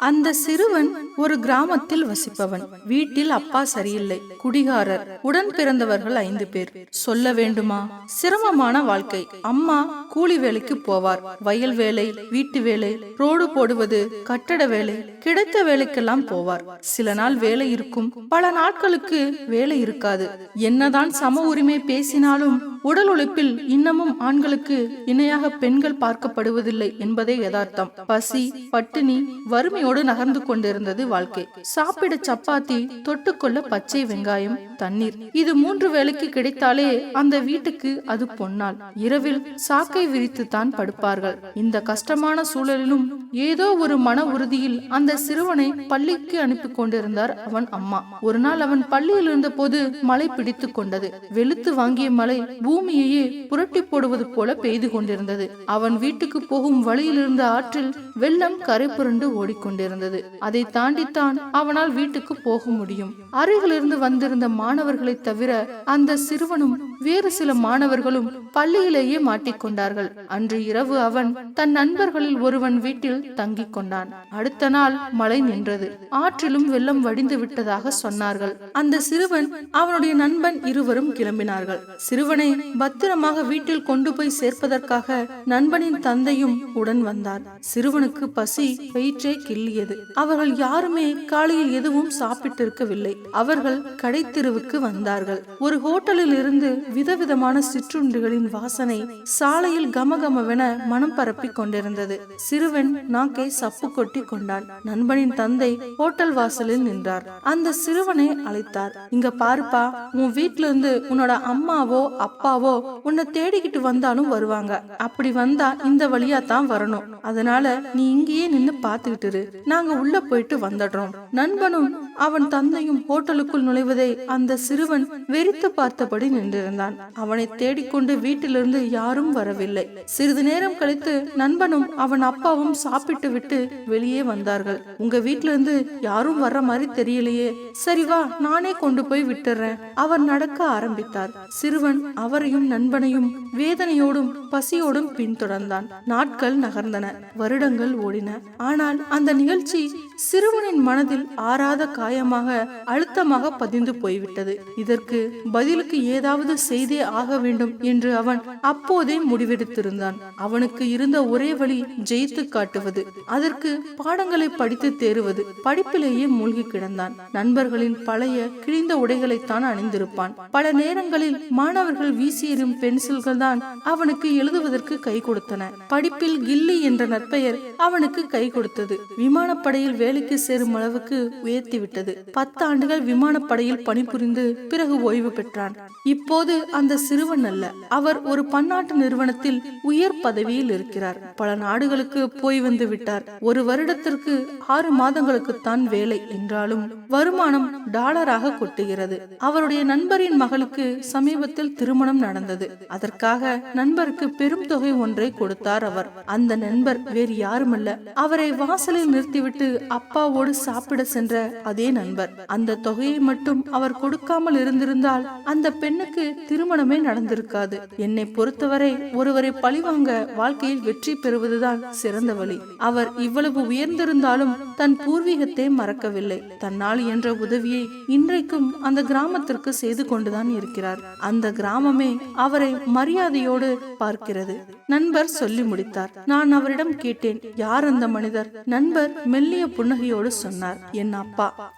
அந்த சிறுவன் ஒரு கிராமத்தில் வசிப்பவன். வீட்டில் அப்பா சரியில்லை. குடிகாரர். உடன் பிறந்தவர்கள் ஐந்து பேர். சொல்ல வேண்டுமா? சிரமமான வாழ்க்கை. அம்மா கூலி வேலைக்கு போவார். வயல் வேலை வீட்டு வேலை ரோடு போடுவது கட்டட வேலை கிடைத்த வேலைக்கெல்லாம் போவார். சில நாள் வேலை இருக்கும். பல நாட்களுக்கு வேலை இருக்காது. என்னதான் சம உரிமை பேசினாலும் உடல் உழைப்பில் இன்னமும் ஆண்களுக்கு இணையாக பெண்கள் பார்க்கப்படுவதில்லை என்பதே யதார்த்தம். பசி பட்டினி வறுமையோடு நகர்ந்து கொண்டிருந்தது வாழ்க்கை. சாப்பிட சப்பாத்தி தொட்டுக்கொள்ள பச்சை வெங்காயம் தண்ணீர். இது மூன்று வேளைக்கு கிடைத்தாலே அந்த வீட்டுக்கு அது பொன்னால். இரவில் சாக்கை விரித்து தான் படுப்பார்கள். இந்த கஷ்டமான சூழலிலும் ஏதோ ஒரு மன உறுதியில் அந்த சிறுவனை பள்ளிக்கு அனுப்பி கொண்டிருந்தார் அவன் அம்மா. ஒரு நாள் அவன் பள்ளியில் இருந்த போது மழை பிடித்து கொண்டது. வெளுத்து வாங்கிய மழை பூமியையே புரட்டி போடுவது போல பெய்து கொண்டிருந்தது. அவன் வீட்டுக்கு போகும் வழியில் இருந்த ஆற்றில் வெள்ளம் கரை புரண்டு ஓடிக்கொண்டிருந்தது. அதை தாண்டித்தான் அவனால் வீட்டுக்கு போக முடியும். அருகிலிருந்து வந்திருந்த மாணவர்களை தவிர அந்த சிறுவனும் வேறு சில மாணவர்களும் பள்ளியிலேயே மாட்டிக்கொண்டார்கள் அன்று இரவு அவன் தன் நண்பர்களில் ஒருவன் வீட்டில் தங்கிக் கொண்டான். அடுத்த நாள் மழை நின்றது. ஆற்றிலும் வெள்ளம் வடிந்து விட்டதாக சொன்னார்கள். அந்த சிறுவன் அவனுடைய நண்பன் இருவரும் கிளம்பினார்கள். சிறுவனை பத்திரமாக வீட்டில் கொண்டு போய் சேர்ப்பதற்காக நண்பனின் தந்தையும் உடன் வந்தார். சிறுவனுக்கு பசி வயிற்றே கிள்ளியது. அவர்கள் யாருமே காலையில் எதுவும் சாப்பிட்டிருக்கவில்லை. அவர்கள் கடைத்தெருவுக்கு வந்தார்கள். ஒரு ஹோட்டலில் இருந்து விதவிதமான சிற்றுண்டிகளின் வாசனை சாலையில் கமகமவென மனம் பரப்பிக் கொண்டிருந்தது. சிறுவன் நாக்கை சப்பு கொட்டி கொண்டான். நண்பனின் தந்தை ஹோட்டல் வாசலில் நின்றார். அந்த சிறுவனை அழைத்தார். இங்க பாருப்பா உன் வீட்ல இருந்து உன்னோட அம்மாவோ அப்பா அப்பாவோ உன்னை தேடிக்கிட்டு வந்தாலும் வருவாங்க. அப்படி வந்தா இந்த வழியா தான் வரணும். அதனால நீ இங்கேயே நின்னு பாத்துக்கிட்டு நாங்க உள்ள போயிட்டு வந்துடுறோம். நண்பனும் அவன் தந்தையும் ஹோட்டலுக்குள் நுழைவதை அந்த சிறுவன் வெறித்து பார்த்தபடி நின்றிருந்தான். அவனை தேடிக்கொண்டு வீட்டிலிருந்து யாரும் வரவில்லை. சிறிது நேரம் கழித்து நண்பனும் அவன் அப்பாவும் சாப்பிட்டு விட்டு வெளியே வந்தார்கள். உங்க வீட்ல இருந்து யாரும் வர்ற மாதிரி தெரியலையே. சரி வா நானே கொண்டு போய் விட்டுறேன். அவர் நடக்க ஆரம்பித்தார். சிறுவன் அவரையும் நண்பனையும் வேதனையோடும் பசியோடும் பின்தொடர்ந்தான். நாட்கள் நகர்ந்தன. வருடங்கள் ஓடின. ஆனால் அந்த நிகழ்ச்சி சிறுவனின் மனதில் ஆறாத காயமாக அழுத்தமாக பதிந்து போய்விட்டது. இதற்கு பதிலுக்கு ஏதாவது செய்தே ஆக வேண்டும் என்று அவன் அப்போதே முடிவெடுத்திருந்தான். அவனுக்கு இருந்த ஒரே வழி ஜெயித்து காட்டுவது. அதற்கு பாடங்களை படித்து தேறுவது. படிப்பிலேயே மூழ்கி கிடந்தான். நண்பர்களின் பழைய கிழிந்த உடைகளைத்தான் அணிந்திருப்பான். பல நேரங்களில் மாணவர்கள் வீ எறியும் பென்சில்கள் தான் அவனுக்கு எழுதுவதற்கு கை கொடுத்தன. படிப்பில் கில்லி என்ற நற்பெயர் அவனுக்கு கை கொடுத்தது. விமானப்படையில் வேலைக்கு சேரும் அளவுக்கு உயர்த்தி விட்டது. பத்து ஆண்டுகள் விமானப்படையில் பணிபுரிந்து பிறகு ஓய்வு பெற்றான். இப்போது அந்த சிறுவன் அல்ல. அவர் ஒரு பன்னாட்டு நிறுவனத்தில் உயர் பதவியில் இருக்கிறார். பல நாடுகளுக்கு போய் வந்து விட்டார். ஒரு வருடத்திற்கு ஆறு மாதங்களுக்குத்தான் வேலை என்றாலும் வருமானம் டாலராக கொட்டுகிறது. அவருடைய நண்பரின் மகளுக்கு சமீபத்தில் திருமணம் நடந்தது. அதற்காக நண்பருக்கு பெரும் தொகை ஒன்றை கொடுத்தார் அவர். அந்த நண்பர் வேறு யாருமல்ல. அவரை வாசலில் நிறுத்திவிட்டு அப்பாவோடு சாப்பிட சென்ற அதே நண்பர். அந்த தொகையை மட்டும் அவர் கொடுக்காமல் இருந்திருந்தால் அந்த பெண்ணுக்கு திருமணமே நடந்திருக்காது. என்னை பொறுத்தவரை ஒருவரை பழிவாங்க வாழ்க்கையில் வெற்றி பெறுவதுதான் சிறந்த வழி. அவர் இவ்வளவு உயர்ந்திருந்தாலும் தன் பூர்வீகத்தை மறக்கவில்லை. தன்னால் என்ற உதவியை இன்றைக்கும் அந்த கிராமத்திற்கு செய்து கொண்டுதான் இருக்கிறார். அந்த கிராமமே அவரை மரியாதையோடு பார்க்கிறது. நண்பர் சொல்லி முடித்தார். நான் அவரிடம் கேட்டேன். யார் அந்த மனிதர்? நண்பர் மெல்லிய புன்னகையோடு சொன்னார். என் அப்பா.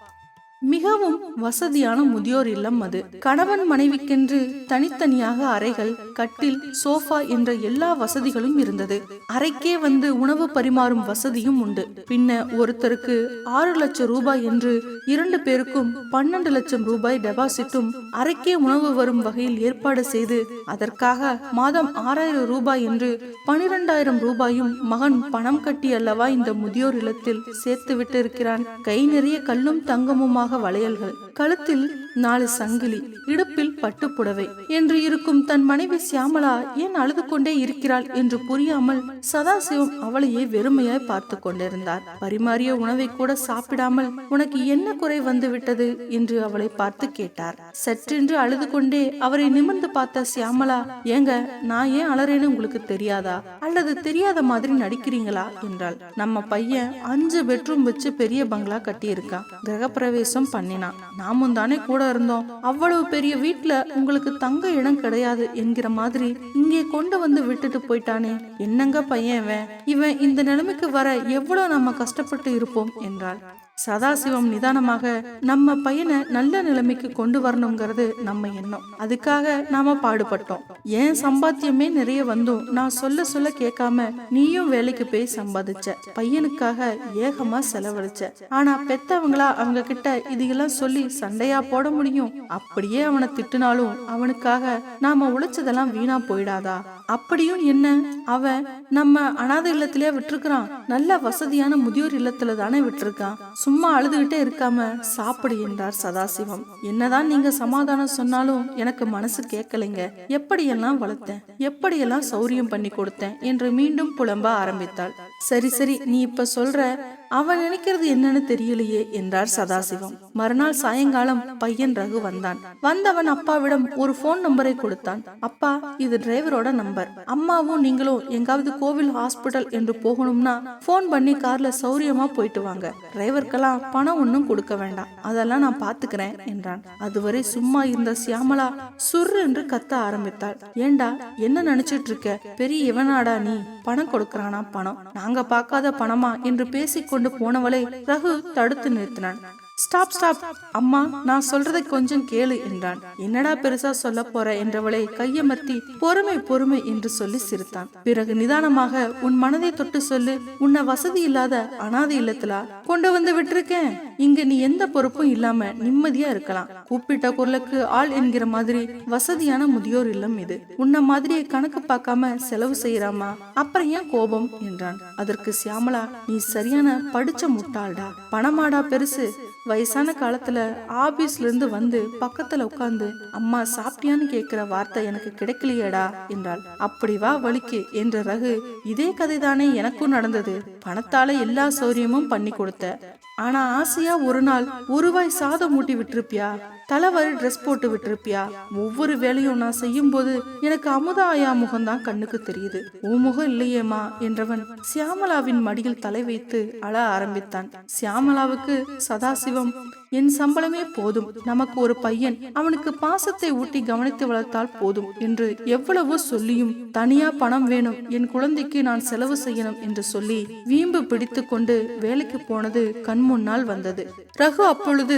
மிகவும் வசதியான முதியோர் இல்லம் அது. கணவன் மனைவிக்கென்று தனித்தனியாக அறைகள் கட்டில் சோஃபா என்ற எல்லா வசதிகளும் இருந்தது. அறைக்கே வந்து உணவு பரிமாறும் வசதியும் உண்டு. பின்ன ஒருத்தருக்கு ஆறு லட்சம் ரூபாய் என்று இரண்டு பேருக்கும் பன்னெண்டு லட்சம் ரூபாய் டெபாசிட்டும் அறைக்கே உணவு வரும் வகையில் ஏற்பாடு செய்து அதற்காக மாதம் ஆறாயிரம் ரூபாய் என்று பனிரெண்டாயிரம் ரூபாயும் மகன் பணம் கட்டி அல்லவா இந்த முதியோர் இல்லத்தில் சேர்த்து விட்டு இருக்கிறான் கை நிறைய கல்லும் தங்கமுமாக வளையல்கள் கழுத்தில் நாலு சங்கிலி இடுப்பில் பட்டுப்புடவை என்று இருக்கும் தன் மனைவி சியாமலா ஏன் அழுது கொண்டே இருக்கிறாள் என்று புரியாமல் சதாசிவம் அவளையே வெறுமையாய் பார்த்து கொண்டிருந்தார். பரிமாறிய உணவை கூட சாப்பிடாமல் உனக்கு என்ன குறை வந்து விட்டது என்று அவளை பார்த்து கேட்டார். சற்றென்று அழுது கொண்டே அவரை நிமிர்ந்து பார்த்த சியாமலா ஏங்க நான் ஏன் அலறேன்னு உங்களுக்கு தெரியாதா? அல்லது தெரியாத மாதிரி நடிக்கிறீங்களா? என்றாள். நம்ம பையன் அஞ்சு பெட்ரூம் வச்சு பெரிய பங்களா கட்டி இருக்கான் கிரகப்பிரவேசம் பண்ணினான். நாமும் தானே கூட இருந்தோம். அவ்வளவு பெரிய வீட்டுல உங்களுக்கு தங்க இடம் கிடையாது என்கிற மாதிரி இங்கே கொண்டு வந்து விட்டுட்டு போயிட்டானே. என்னங்க பையன் இவன்? இவன் இந்த நிலைமைக்கு வர எவ்வளவு நம்ம கஷ்டப்பட்டு இருப்போம் என்றாள். சதாசிவம் நிதானமாக நம்ம பையனை நல்ல நிலைமைக்கு கொண்டு வரணுங்கிறது நம்ம எண்ணம். அதுக்காக நாம பாடுபட்டோம். ஏன் சம்பாத்தியமே நிறைய வந்தும் நான் சொல்ல சொல்ல கேட்காம நீயும் வேலைக்கு போய் சம்பாதிச்ச. பையனுக்காக ஏகமா செலவழிச்ச. ஆனா பெத்தவங்களா அவங்க கிட்ட இதெல்லாம் சொல்லி சண்டையா போட முடியும்? அப்படியே அவனை திட்டுனாலும் அவனுக்காக நாம உழைச்சதெல்லாம் வீணா போயிடாதா? அப்படியும் என்ன? அவ நம்ம அனாதை இல்லத்திலே விட்டுருக்கான் நல்ல வசதியான முதியோர் இல்லத்துல தானே விட்டுருக்கான் சும்மா அழுதுகிட்டே இருக்காம சாப்பிடு என்றார் சதாசிவம். என்னதான் நீங்க சமாதானம் சொன்னாலும் எனக்கு மனசு கேட்கலைங்க. எப்படியெல்லாம் வளர்த்தேன்? எப்படியெல்லாம் சௌரியம் பண்ணி கொடுத்தேன்? என்று மீண்டும் புலம்ப ஆரம்பித்தாள். சரி சரி நீ இப்ப சொல்ற அவன் நினைக்கிறது என்னன்னு தெரியலையே என்றார் சதாசிவம். மறுநாள் சாயங்காலம் பையன் ரகு வந்தான். வந்தவன் அப்பாவிடம் ஒரு போன் நம்பரை கொடுத்தான். அப்பா இது டிரைவரோட நம்பர் அம்மாவும் நீங்களும் எங்காவது கோவில் ஹாஸ்பிட்டல் என்று போகணும்னா போன் பண்ணி கார்ல சௌரியமா போயிட்டு வாங்க. டிரைவருக்கெல்லாம் பணம் ஒன்னும் கொடுக்க வேண்டாம். அதெல்லாம் நான் பாத்துக்கிறேன் என்றான். அதுவரை சும்மா இருந்த சியாமலா சுர் என்று கத்த ஆரம்பித்தாள். ஏண்டா என்ன நினைச்சிட்டு இருக்க? பெரிய இவனாடா நீ? பணம் கொடுக்கறானா பணம்? நாங்க பார்க்காத பணமா? என்று பேசிக்கொண்டு போனவளை ரகு தடுத்து நிறுத்தினான். ஸ்டாப் ஸ்டாப் அம்மா நான் சொல்றதை கொஞ்சம் கேளு என்றான். என்னடா பெருசா சொல்ல போற என்றவளை கையமர்த்தி பொறுமை பொறுமை என்று சொல்லி சிரித்தான். பிறகு நிதானமாக உன் மனதை தொட்டு சொல்லு. உன்னை வசதி இல்லாத அனாதை இல்லத்துல கொண்டு வந்து விட்டுருக்கேன். இங்க நீ எந்த பொறுப்பும் இல்லாம நிம்மதியா இருக்கலாம். கூப்பிட்ட குரலுக்கு ஆள் என்கிற மாதிரி வசதியான முதியோர் இல்லம் இது. உன்ன மாதிரியே கணக்கு பார்க்காம செலவு செய்யறாமா? அப்புறம் ஏன் கோபம்? என்றான். அதற்கு சியாமலா நீ சரியான படிச்ச முட்டாள்டா. பணமாடா பெருசு. வயசான காலத்துல ஆபீஸ்ல இருந்து வந்து பக்கத்துல உட்காந்து அம்மா சாப்பிட்டியான்னு கேக்குற வார்த்தை எனக்கு கிடைக்கலையேடா என்றாள். அப்படி வா வலிக்கு என்ற ரகு இதே கதைதானே எனக்கும் நடந்தது. பணத்தால எல்லா சௌரியமும் பண்ணி கொடுத்த. ஆனா ஆசையா ஒரு நாள் ஒருவாய் சாதம் மூட்டி விட்டிருப்பியா? தலைவரி ட்ரெஸ் போட்டு விட்டிருப்பியா? ஒவ்வொரு வேலையும் நான் செய்யும் போது எனக்கு அமுதா ஆயா முகம்தான் கண்ணுக்கு தெரியுது. உன் முகம் இல்லையேமா என்றவன் சியாமலாவின் மடியில் தலை வைத்து அழ ஆரம்பித்தான். சியாமலாவுக்கு சதாசிவம் என் சம்பளமே போதும். நமக்கு ஒரு பையன். அவனுக்கு பாசத்தை ஊட்டி கவனித்து வளர்த்தால் போதும் என்று எவ்வளவோ சொல்லியும் தனியா பணம் வேணும். என் குழந்தைக்கு நான் செலவு செய்யணும் என்று சொல்லி வீம்பு பிடித்து கொண்டு வேலைக்கு போனது கண் முன்னால் வந்தது. ரகு அப்பொழுது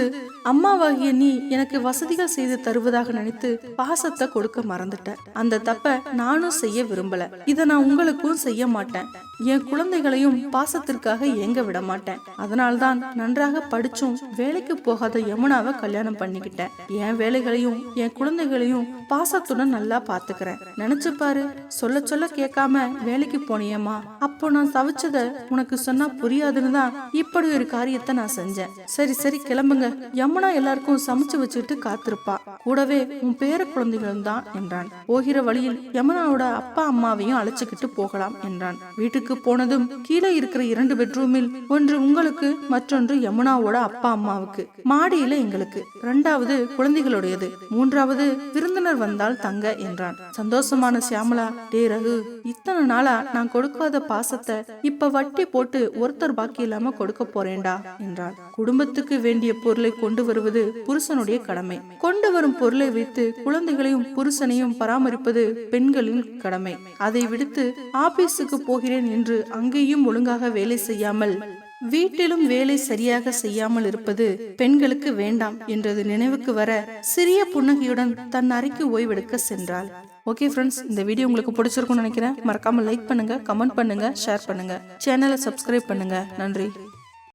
அம்மாவாகிய நீ எனக்கு வசதிகள் செய்து தருவதாக நினைத்து பாசத்தை கொடுக்க மறந்துட்டேன் அந்த தப்ப நானும் செய்ய விரும்பல. இத நான் உங்களுக்கும் செய்ய மாட்டேன். என் குழந்தைகளையும் பாசத்திற்காக ஏங்க விட மாட்டேன். அதனால்தான் நன்றாக படிச்சும் வேலைக்கு போகாத யமுனாவை கல்யாணம் பண்ணிக்கிட்டேன். என் வேலைகளையும் என் குழந்தைகளையும் பாசத்துடன் நல்லா பாத்துக்கிறேன் நினைச்சு பாரு சொல்ல சொல்ல கேட்காம வேலைக்கு போனியம்மா. அப்போ நான் தவிச்சத உனக்கு சொன்னா புரியாதுன்னு தான் இப்படி ஒரு காரியத்தை நான் செஞ்சேன். சரி சரி கிளம்புங்க. யமுனா எல்லாருக்கும் சமைச்சு வச்சுட்டு காத்திருப்பா. கூடவே உன் பேர குழந்தைகளும் தான் என்றான். போகிற வழியில் யமுனாவோட அப்பா அம்மாவையும் அழைச்சுக்கிட்டு போகலாம் என்றான். வீட்டுக்கு போனதும் கீழே இருக்கிற இரண்டு பெட்ரூமில் ஒன்று உங்களுக்கு மற்றொன்று யமுனாவோட அப்பா அம்மாவுக்கு. மாடியில எங்களுக்கு. இரண்டாவது குழந்தைகளுடையது. மூன்றாவது விருந்தினர் வந்தால் தங்க என்றான். சந்தோஷமான சியாமலா டே ரகு இத்தனை நாளா நான் கொடுக்காத பாசத்தை இப்ப வட்டி போட்டு ஒருத்தர் பாக்கி இல்லாம கொடுக்க போறேன்டா என்றான். குடும்பத்துக்கு வேண்டிய பொருளை கொண்டு வருவது புருஷனுடைய கடமை. கொண்டு வரும் பொருளை வைத்து குழந்தைகளையும் புருஷனையும் பராமரிப்பது பெண்களின் கடமை. அதை விடுத்து ஆபீஸுக்கு போகிறேன் என்று அங்கேயும் ஒழுங்காக வேலை செய்யாமல் வீட்டிலும் வேலை சரியாக செய்யாமல் இருப்பது பெண்களுக்கு வேண்டாம் என்றது நினைவுக்கு வர சிறிய புன்னகையுடன் தன் அறைக்கு ஓய்வெடுக்க சென்றாள். ஓகே ஃப்ரெண்ட்ஸ் இந்த வீடியோ உங்களுக்கு பிடிச்சிருக்கும்னு நினைக்கிறேன். மறக்காம லைக் பண்ணுங்க கமெண்ட் பண்ணுங்க ஷேர் பண்ணுங்க. சேனலை சப்ஸ்கிரைப் பண்ணுங்க. நன்றி.